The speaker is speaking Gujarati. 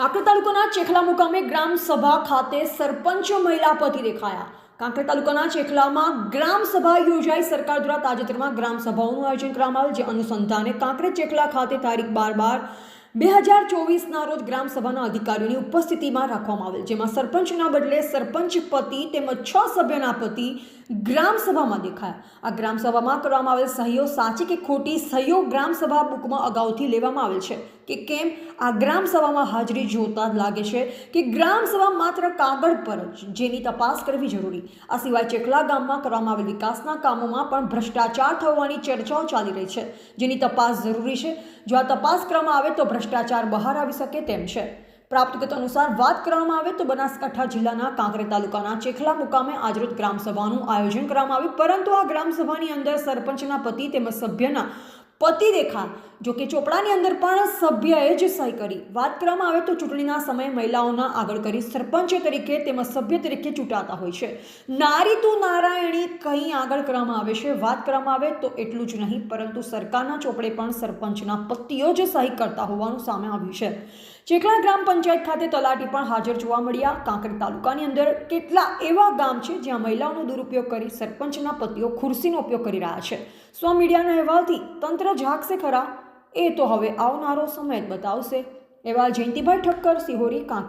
કાંકરેજ તાલુકાના ચેખલા મુકામે ગ્રામ સભા ખાતે સરપંચ મહિલા પતિ દેખાયા. કાંકરેજ તાલુકાના ચેખલામાં ગ્રામ સભા યોજાઈ. સરકાર દ્વારા તાજેતરમાં ગ્રામ સભાઓનું આયોજન કરવામાં આવ્યું જે અનુસંધાને કાંકરે ચેખલા ખાતે તારીખ બાર બાર બે હજાર ચોવીસના રોજ ગ્રામ સભાના અધિકારીઓની ઉપસ્થિતિમાં રાખવામાં આવેલ, જેમાં સરપંચના બદલે સરપંચ પતિ તેમજ છ સભ્યના પતિ ગ્રામ સભામાં દેખાયા. આ ગ્રામ સભામાં કરવામાં આવેલ સહીઓ સાચી કે ખોટી સહીઓ ગ્રામ સભા બુકમાં અગાઉથી લેવામાં આવેલ છે. કે કેમ આ ગ્રામ સભામાં હાજરી જોતા જ લાગે છે કે ગ્રામ સભા માત્ર કાગળ પર જ જેની તપાસ કરવી જરૂરી. આ સિવાય ચેખલા ગામમાં કરવામાં આવેલ વિકાસના કામોમાં પણ ભ્રષ્ટાચાર થવાની ચર્ચાઓ ચાલી રહી છે. જેની તપાસ જરૂરી છે. જો આ તપાસ કરવામાં આવે તો ભ્રષ્ટાચાર બહાર આવી શકે તેમ છે. પ્રાપ્ત ગત અનુસાર વાત કરવામાં આવે તો બનાસકાંઠા જિલ્લાના કાંકરે તાલુકાના ચેખલા મુકામે આજરોજ ગ્રામસભાનું આયોજન કરવામાં આવ્યું. પરંતુ આ ગ્રામસભાની અંદર સરપંચના પતિ તેમજ સભ્યના પતિ દેખા જો ચોપડાની અંદર પણ સભ્યએ જ સહી કરી. વાત કરવામાં આવે તો ચૂંટણીના સમયે મહિલાઓના આગળ કરી સરપંચ તરીકે તેમજ સભ્ય તરીકે ચૂંટાતા હોય છે. નારી તું નારાયણી કંઈ આગળ કરવામાં આવે છે? વાત કરવામાં આવે તો એટલું જ નહીં, પરંતુ સરકારના ચોપડે પણ સરપંચના પતિઓ જ સહી કરતા હોવાનું સામે આવ્યું છે. ચેકલા ગ્રામ પંચાયત ખાતે તલાટી પણ હાજર જોવા મળ્યા. કાંકરેજ તાલુકાની અંદર કેટલા એવા ગામ છે જ્યાં મહિલાઓનો દુરુપયોગ કરી સરપંચના પતિઓ ખુરશીનો ઉપયોગ કરી રહ્યા છે? સ્વ મીડિયાના અહેવાલથી તંત્ર જાગશે ખરા? એ તો હવે આવનારો સમય જ બતાવશે. એવા જયંતિભાઈ ઠક્કર સિહોરી કાંકરેજ